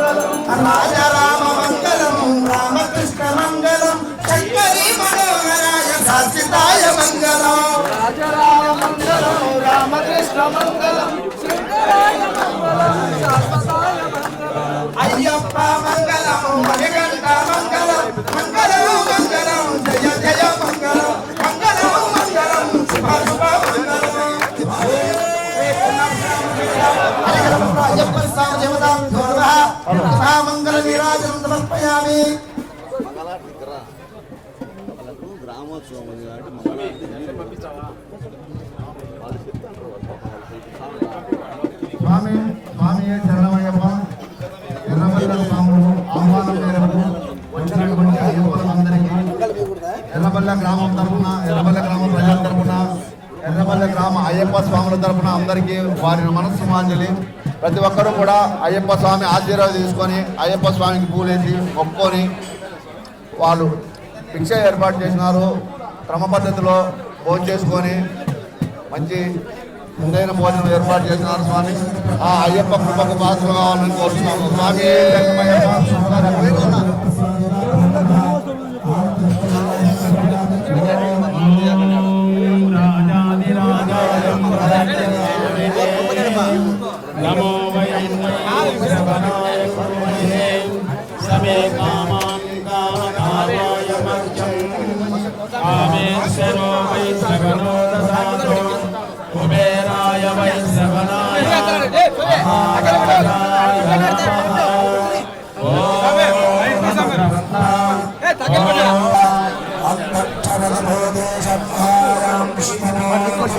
రాజారామ మంగళము రామకృష్ణ మంగళం. శంకరి మనోహరాయ శాశ్వతాయ మంగళం రాజారామ మంగళం రామకృష్ణ మంగళం. శంకరాయ సమర్పయామి స్వామి స్వామి శరణమయ్యప్ప ఎర్రబల్ల స్వాములు ఆహ్వానం మేరకు వచ్చినటువంటి అయ్యప్పలందరికీ ఎర్రబల్ల గ్రామం తరపున ఎర్రబల్ల గ్రామం ప్రజల తరపున ఎర్రబల్ల గ్రామ అయ్యప్ప స్వాముల తరపున అందరికీ వారి మనస్సు మాంజలి ప్రతి ఒక్కరూ కూడా అయ్యప్ప స్వామి ఆశీర్వాదం తీసుకొని అయ్యప్ప స్వామికి పూలేసి మొక్కుకొని వాళ్ళు భిక్ష ఏర్పాటు చేసినారు. క్రమ పద్ధతిలో భోజనం చేసుకొని మంచి ముందైన భోజనం ఏర్పాటు చేసినారు స్వామి. ఆ అయ్యప్ప కృపకు పాత్ర కావాలని కోరుతున్నాము. స్వామి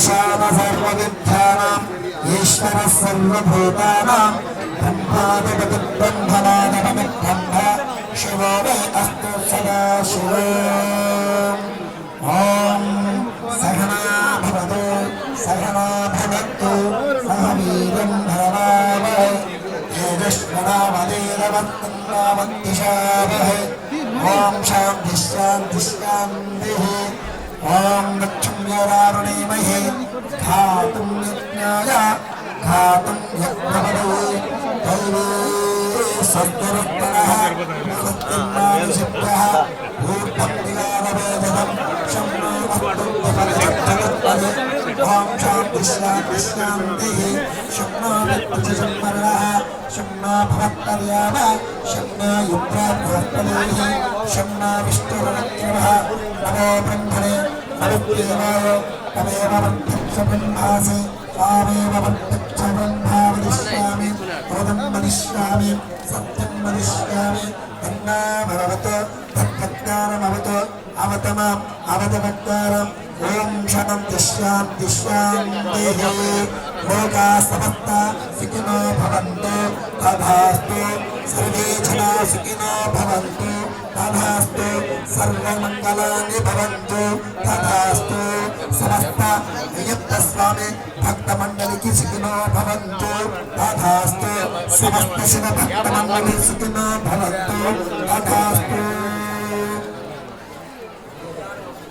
ప్రశాంత సర్వవిద్యానాం ఈశ్వర సర్వభూతానాం బ్రహ్మాధిపతి బ్రహ్మనాధిపతి బ్రహ్మ శివో మే అస్తు సదా శివ ఓం సహనా భవతు సహనా భవత్తు ఓం శాంతి శాంతి శాంతి ఓం గచ్చ यज्ञरारुणीमहे घातुं यज्ञाय, घातुं यज्ञमदौ दैवे सत्त्वरत्नः सत्यमानुषिभ्यः भूपन्दिगारवेदनं शम्नो भक्तं वसरजत्तवत्तवे ॐ शान्ति नमो ब्रह्म नमोदेवाय तमेव प्रत्यक्ष ब्रह्मासि त्वामेव प्रत्यक्ष ब्रह्मा वदिष्यामि बोधं वदिष्यामि सत्यं वदिष्यामि तन्ना भगवत तत्प्रज्ञानमवत अवतमाम् अवतमज्ञानम् ఓం శనంతి శాంతి శాంతి లోకా సమస్త సుఖినో భవంతు తథాస్తు సర్వే జనా సుఖినో భవంతు తథాస్తు సర్వమంగళాని భవంతు తథాస్తు సమస్త నియత్త స్వామి భక్త మండలికి సుఖినో భవంతు తథాస్తు సమస్త శివ భక్త మండలి సుఖినో భవంతు తథాస్తు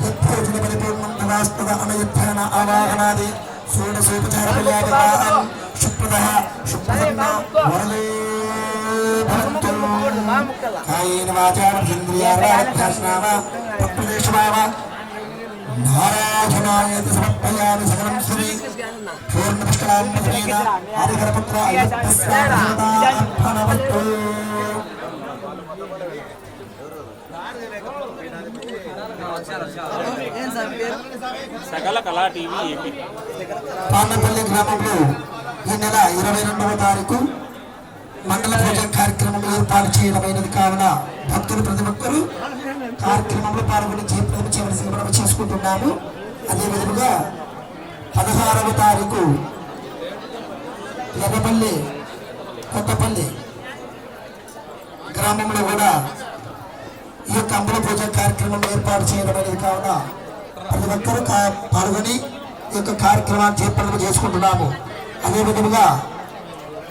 యత్భోజన పరిపూర్ణం తదాస్తద అనయుద్ధన ఆవాహనాది షోడశోపచార పూజాదివాహం శుక్రద శుక్రసన్న వరదే భవంతు కాయేన వాచా ఇంద్రియారాధ్యాస్నామ ప్రదేశమావ నారాయణాయేతి సమర్పయామి సకలం శ్రీ పూర్ణపుష్కరాంబధేన హరిహరపుత్ర అయ్యప్ప స్వామి సకల కళా టీవీ ఏపీ. పాండపల్లి గ్రామంలో ఈ నెల ఇరవై రెండవ తారీఖు మండల పూజ కార్యక్రమం ఏర్పాటు చేయడమైనది కావున భక్తులు ప్రతి ఒక్కరూ కార్యక్రమంలో పాల్గొని జయప్రదం చేయవలసిన మనం చేసుకుంటున్నాము. అదేవిధంగా పదహారవ తారీఖు ఎర్రపల్లి కొత్తపల్లి గ్రామంలో కూడా ఈ యొక్క అంబల పూజ కార్యక్రమం ఏర్పాటు చేయడం అనేది కావున ప్రతి ఒక్కరూ పాల్గొని ఈ యొక్క కార్యక్రమాన్ని చేపట్టడం చేసుకుంటున్నాము. అదే విధముగా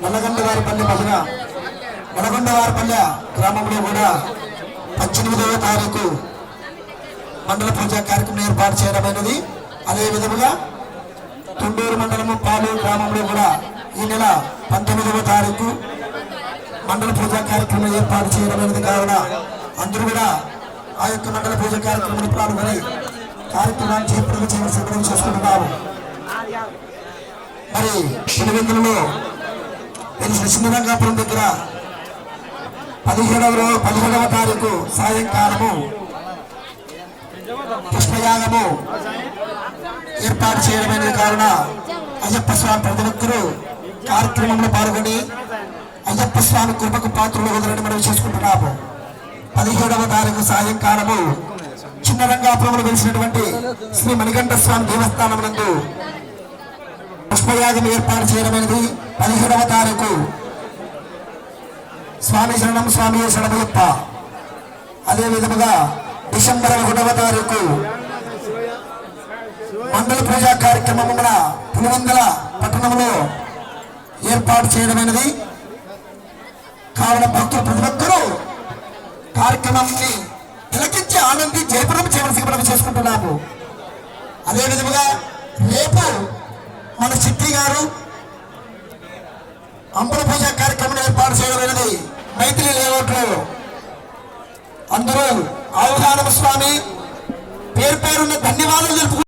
నల్లగొండ వారిపల్లె భజన నల్లగొండ వారిపల్లె గ్రామంలో కూడా పద్దెనిమిదవ తారీఖు మండల పూజ కార్యక్రమం ఏర్పాటు చేయడమైనది అదేవిధముగా తుండూరు మండలము పాలూరు గ్రామంలో కూడా ఈ నెల పంతొమ్మిదవ తారీఖు మండల పూజా కార్యక్రమం ఏర్పాటు చేయడం అనేది కావున అందరూ కూడా ఆ యొక్క మండల పూజ కార్యక్రమంలో పాల్గొని కార్యక్రమాన్ని చేపట్టడం చేయవలసి సిద్ధం చేసుకుంటున్నాము. మరి పులివెందులలో తెలిసిన సింగరంగాపురం దగ్గర పదిహేడవ పదిహేడవ తారీఖు సాయంకాలము పుష్పయాగము ఏర్పాటు చేయడమైన కావున అయ్యప్ప స్వామి ప్రతి ఒక్కరూ కార్యక్రమంలో పాల్గొని అయ్యప్ప స్వామి కృపకు పాత్రలు వదలని మనం చేసుకుంటున్నాము. పదిహేడవ తారీఖు సాయంకాలము చిన్న రంగాపురంలో వెలిసినటువంటి శ్రీ మణికంఠ స్వామి దేవస్థానం నందు పుష్పయాగం ఏర్పాటు చేయడమైనది. పదిహేడవ తారీఖు స్వామి శరణం స్వామి శరణమయ్యప్ప అదే విధముగా డిసెంబర్ ఒకటవ తారీఖు మండల పూజా కార్యక్రమం మన పులివందల పట్టణంలో ఏర్పాటు చేయడమైనది. కావున భక్తులు ప్రతి కార్యక్రమాన్ని తిలకించి ఆనంది జయపురం చేయవలసి మనం చేసుకుంటున్నాము. అదే విధముగా రేపు మన చిట్టి గారు అంబల పూజ కార్యక్రమం ఏర్పాటు చేయగలిగినది మైత్రి లేఅవుట్లో అందరూ అవధానం స్వామి పేరు పేరున్న ధన్యవాదాలు తెలుపుకుంటున్నారు